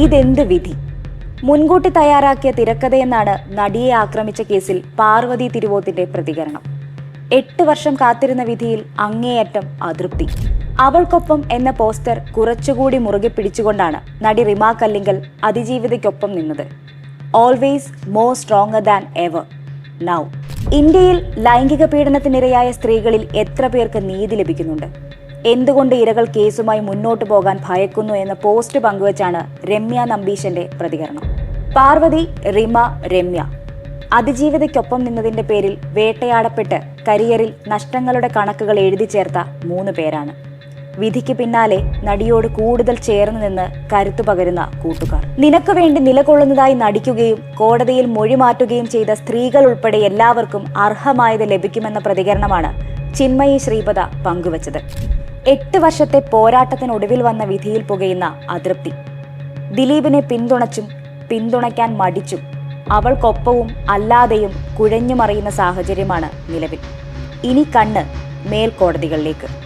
ഇതെന്ത് വിധി? മുൻകൂട്ടി തയ്യാറാക്കിയ തിരക്കഥയെന്നാണ് നടിയെ ആക്രമിച്ച കേസിൽ പാർവതി തിരുവോത്തിന്റെ പ്രതികരണം. എട്ട് വർഷം കാത്തിരുന്ന വിധിയിൽ അങ്ങേയറ്റം അതൃപ്തി. അവൾക്കൊപ്പം എന്ന പോസ്റ്റർ കുറച്ചുകൂടി മുറുകെ പിടിച്ചുകൊണ്ടാണ് നടി റിമാ കല്ലിങ്കൽ അതിജീവിതയ്ക്കൊപ്പം നിന്നത്. Always more stronger than ever now ഇന്ത്യയിൽ ലൈംഗിക പീഡനത്തിനിരയായ സ്ത്രീകളിൽ എത്ര പേർക്ക് നീതി ലഭിക്കുന്നുണ്ട്? എന്തുകൊണ്ട് ഇരകൾ കേസുമായി മുന്നോട്ട് പോകാൻ ഭയക്കുന്നു എന്ന പോസ്റ്റ് പങ്കുവച്ചാണ് രമ്യ നമ്പീശന്റെ പ്രതികരണം. പാർവതി റിമ രമ്യ. അതിജീവിതയ്ക്കൊപ്പം നിന്നതിന്റെ പേരിൽ വേട്ടയാടപ്പെട്ട് കരിയറിൽ നഷ്ടങ്ങളുടെ കണക്കുകൾ എഴുതി ചേർത്ത മൂന്ന് പേരാണ്. വിധിക്ക് പിന്നാലെ നടിയോട് കൂടുതൽ ചേർന്ന് നിന്ന് കരുത്തു പകരുന്ന കൂട്ടുകാർ. നിനക്ക് വേണ്ടി നിലകൊള്ളുന്നതായി നടിക്കുകയും കോടതിയിൽ മൊഴി മാറ്റുകയും ചെയ്ത സ്ത്രീകൾ ഉൾപ്പെടെ എല്ലാവർക്കും അർഹമായത് ലഭിക്കുമെന്ന പ്രതികരണമാണ് ചിന്മയി ശ്രീപദ പങ്കുവച്ചത്. എട്ട് വർഷത്തെ പോരാട്ടത്തിനൊടുവിൽ വന്ന വിധിയിൽ പുകയുന്ന അതൃപ്തി. ദിലീപിനെ പിന്തുണച്ചും പിന്തുണയ്ക്കാൻ മടിച്ചും അവൾക്കൊപ്പവും അല്ലാതെയും കുഴഞ്ഞുമറിയുന്ന സാഹചര്യമാണ് നിലവിൽ. ഇനി കണ്ണ് മേൽക്കോടതികളിലേക്ക്.